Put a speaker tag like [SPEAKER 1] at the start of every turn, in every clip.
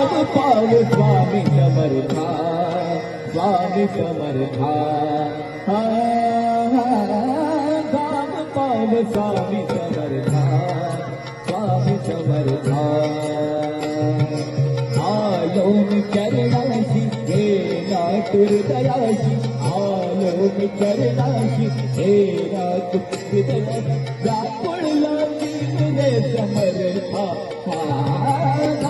[SPEAKER 1] धाम पाव स्वामी समर्था स्वामी समर्था हा, धाम पाव स्वामी समर्था स्वामी समर्था आलोक चरणाशी हे नाटुर दयाशी आलोक चरणाशी हे नाटुर दयाशी जापुळला रे समर्था हा, नाम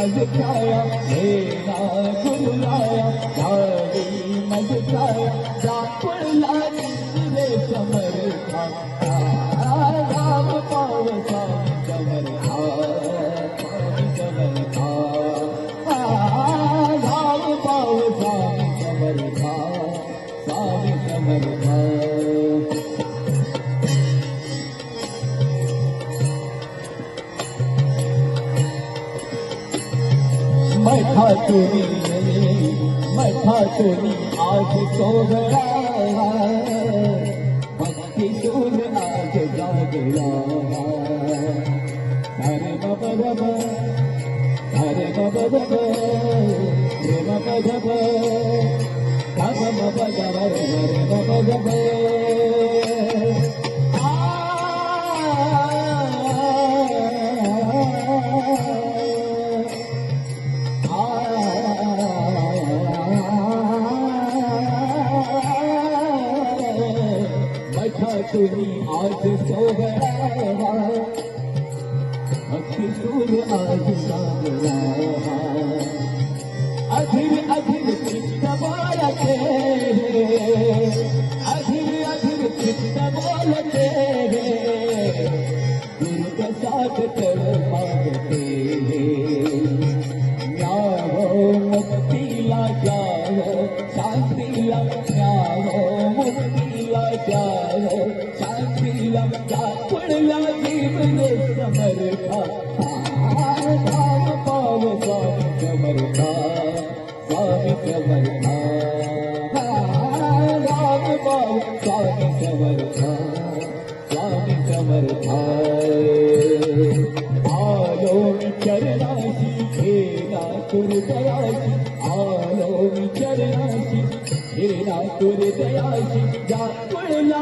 [SPEAKER 1] मजकाया हे गुरुराया झाली मजकाया सापडला समर्था राम पावसा मैठा चोरी मैठा चोरी आज सो गया भक्ति सूर आज जागला हरे बाबा बाबा हरे बाबा बाबा रे बाबा बाबा बाबा बाबा बाबा रे बाबा बाबा बैठा आज सो गया अखी सूर आज अधीर अधीर चित्त बोलते अधीर अधीर चित्त बोलते गुरु के साथ चल मांगते न्याहो मुक्ति ला जाओ शांति ला हेरा दयाशी आलो चरणाशी हेरा दयाशी जापळला